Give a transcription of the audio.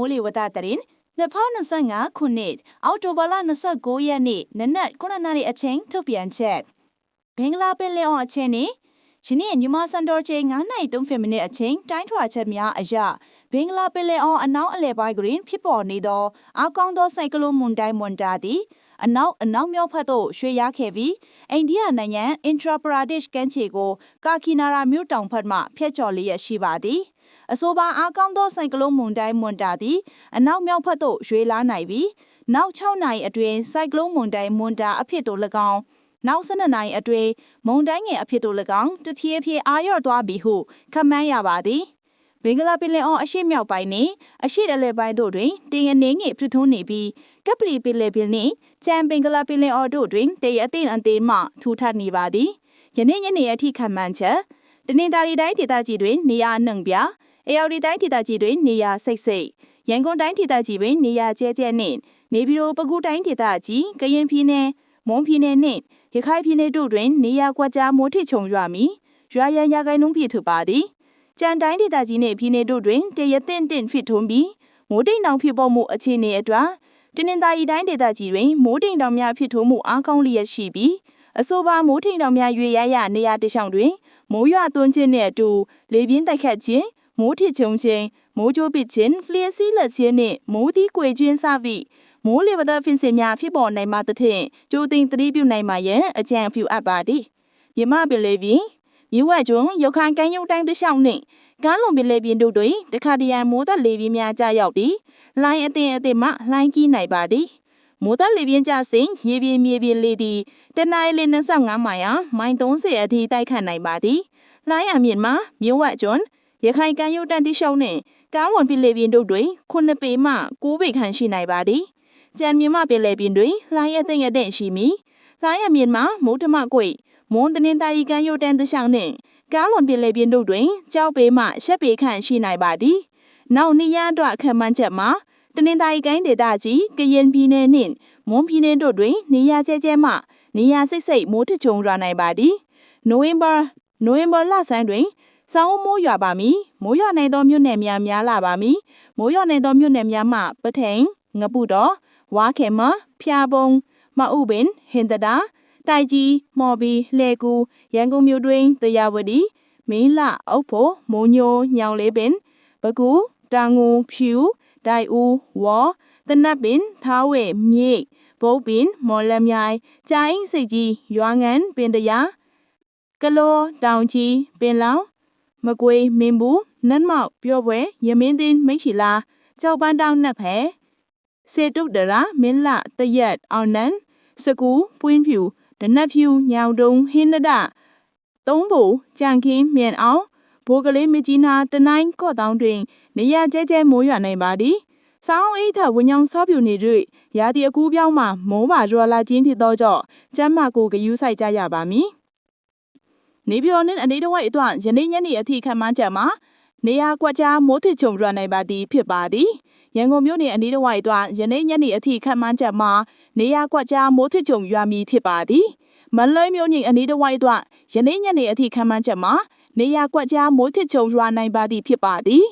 မိုးလေဝသသတင်း2025ခုနှစ်အောက်တိုဘာလ29ရက်နေ့နနက်9နာရီအချိန်ထုတ်ပြန်ချက်ဘင်္ဂလားပင်လယ်အော်အချိန်နေ့ယနေ့မြန်မာစံတော်ချိန်9:30မိနစ်အချိန်တိုင်းထွာချက်များအရဘင်္ဂလားပင်လယ်အော်အနောက်အလယ်ပိုင်းတွင်ဖြစ်ပေါ်နေသောအကောင်းသောဆိုင်ကလုန်းမွန်တိုင်းမွန်တာသည်အနောက်အနောက်မြောက်ဘက်သို့ရွှေ့ရခဲ့ပြီးအိန္ဒိယနိုင်ငံအင်ထရာပရာဒစ်ကမ်းခြေကိုကာကီနာရာမြို့တောင်ဘက်မှဖျက်ချော်လျက်ရှိပါသည် အဆိုပါအားကောင်းသောဆိုင်ကလုန်းမွန်တိုင်းမွန်တာသည်အနောက်မြောက်ဘက်သို့ရွှေ့လာနိုင်ပြီးနောက်6နာရီအတွင်းဆိုင်ကလုန်းမွန်တိုင်းမွန်တာအဖြစ်သို့၎င်းနောက်12နာရီအတွင်းမုန်တိုင်းငယ်အဖြစ်သို့၎င်းတဖြည်းဖြည်းအာရော့သွားပြီဟုခန့်မှန်းရပါသည်ဘင်္ဂလားပင်လယ်အော်အရှိမြောက်ပိုင်းနှင့်အရှိအလယ်ပိုင်းတို့တွင်တင်ရနေငယ်ဖြစ်ထွန်းနေပြီးကပလီပင်လယ်ပင်နှင့်ကျန်ဘင်္ဂလားပင်လယ်အော်တို့တွင်တရအသိအသေးမှထူထပ်နေပါသည်ယနေ့ညနေအထိခန့်မှန်းချက်တနင်္သာရီတိုင်းဒေသကြီးတွင်နေရာနှံပြ အေယော်ဒီတိုင်းဒေသကြီးတွင်နေရာစိတ်စိတ်ရန်ကုန်တိုင်းဒေသကြီးတွင်နေရာကျဲကျဲနှင့်နေပြည်တော်ပဲခူးတိုင်းဒေသကြီးကရင်ပြည်နယ်မွန်ပြည်နယ်နှင့်ရခိုင်ပြည်နယ်တို့တွင်နေရာကွက်ကြားမိုးထစ်ချုံရွာမီရွာရန်ရာခိုင်နှုန်းပြည့်ထူပါသည်ကြံတိုင်းဒေသကြီးနှင့်ပြည်နယ်တို့တွင်တရသင့်တင့်ဖြစ်ထွန်းပြီးမိုးတိမ်တောင်ဖြစ်ပေါ်မှုအခြေအနေအတွက်တင်းနှင်သာရီတိုင်းဒေသကြီးတွင်မိုးတိမ်တောင်များဖြစ်ထွန်းမှုအားကောင်းလျက်ရှိပြီးအဆိုပါမိုးထိန်တောင်များရွေရရနေရာတခြားတွင်မိုးရွာသွန်းခြင်းနှင့်အတူလေပြင်းတိုက်ခတ်ခြင်း မိုးထစ်ချုံခြင်းမိုးကြိုးပစ်ခြင်းလျှက်စီးလက်ခြင်းနှင့်မိုးသီးကွေခြင်းစသည့်မိုးလေဝသဖင်စင်များဖြစ်ပေါ်နိုင်မှသဖြင့်ကြိုတင်သတိပြုနိုင်မှရန်အကြံပြုအပ်ပါသည်မြမပင်လေပြင်မြဝကျွန်းရခိုင်ကမ်းရုံတိုင်းတစ်လျှောက်နှင့်ကားလွန်ပင်လေပြင်တို့တွင်တခါတရံမိုးသက်လေပြင်းများကြာရောက်ပြီးလိုင်းအသင်အသင်မှလှိုင်းကြီးနိုင်ပါသည်မိုးသက်လေပြင်းကြစဉ်ရေပြင်းမြေပြင်းလေသည်တနအီလ25မိုင်အားမိုင်30အထိတိုက်ခတ်နိုင်ပါသည်လှိုင်းအမြင့်မှာမြဝကျွန်း ရခိုင်ကမ်းရုံတန်းတိရှောင်းနှင့်ကားဝန်ပင်လေပြင်တို့တွင်9ပေမှ9ပေခန့်ရှိနိုင်ပါသည်ကြံမြင့်မပင်လေပြင်တွင်လှိုင်းအသင်အသင်ရှိမီလှိုင်းအမြင့်မှာမိုးထမကွေမွန်တနင်္သာရီကမ်းရုံတန်းတိရှောင်းနှင့်ကားလွန်ပင်လေပြင်းတို့တွင်ကြောက်ပေမှရှက်ပေခန့်ရှိနိုင်ပါသည်။နောက်နေ့ရအတွက်ခံမှန်းချက်မှာတနင်္သာရီတိုင်းဒေသကြီးကရင်ပြည်နယ်နှင့်မွန်ပြည်နယ်တို့တွင် နေရာကျဲကျဲမှနေရာစိတ်စိတ်မိုးထချုံရွာနိုင်ပါသည်။နိုဝင်ဘာနိုဝင်ဘာလဆန်းတွင် စောင်းမိုးရွာပါမည်။မိုးရွာနိုင်သောမြို့နယ်များများလာပါမည်။မိုးရွာနိုင်သောမြို့နယ်များမှပထိန်ငပုတော်ဝါခေမဖျာပုံမအုပင်ဟင်တတာတိုက်ကြီးမော်ဘီလှဲကူရန်ကုန်မြို့တွင်တရားဝတီမင်းလအုပ်ဖို့မိုးညိုညောင်လေးပင်ဘကူတာငူဖြူဒိုင်ဦးဝေါ်တနတ်ပင်ထားဝဲမြိတ်ဘုတ်ပင်မော်လမြိုင်ကြိုင်းစိတ်ကြီးရွာငံပင်တရာကလောတောင်ကြီးပင်လောင် မကွေးမင်းဘူးနတ်မောက်ပြော့ပွဲရမင်းသိန်းမိတ်ချီလာကြောက်ပန်းတောင်းနှက်ဖဲစေတုတ်တရာမင်းလတရက်အောင်နန်စကူပွင်းဖြူဒနတ်ဖြူညောင်တုံဟင်းနဒသုံးဘူကြံခင်းမြန်အောင်ဘိုးကလေးမကြီးနာတနိုင်းကော့တောင်းတွင် နေရကျဲကျဲမိုးရွာနိုင်ပါသည်။ဆောင်းအိတ်ထဝညောင်ဆော့ပြူနေ၍ရာသီအကူးပြောင်းမှမိုးပါရွာလာခြင်းဖြစ်သောကြောင့်ကျမ်းမာကိုဂယူးဆိုင်ကြရပါမည်။ နေပြည်တော်နှင့်အနေတော်ဝိုက်အတွက်ယနေ့ညနေအထိခန့်မှန်းချက်မှာနေရာကွက်ကြားမိုးထစ်ချုံရွာနိုင်ပါသည်ဖြစ်ပါသည်။ရန်ကုန်မြို့နယ်အနီးတစ်ဝိုက်အတွက်ယနေ့ညနေအထိခန့်မှန်းချက်မှာနေရာကွက်ကြားမိုးထစ်ချုံရွာမည်ဖြစ်ပါသည်။မန္တလေးမြို့ညင်အနီးတစ်ဝိုက်အတွက်ယနေ့ညနေအထိခန့်မှန်းချက်မှာနေရာကွက်ကြားမိုးထစ်ချုံရွာနိုင်ပါသည်ဖြစ်ပါသည်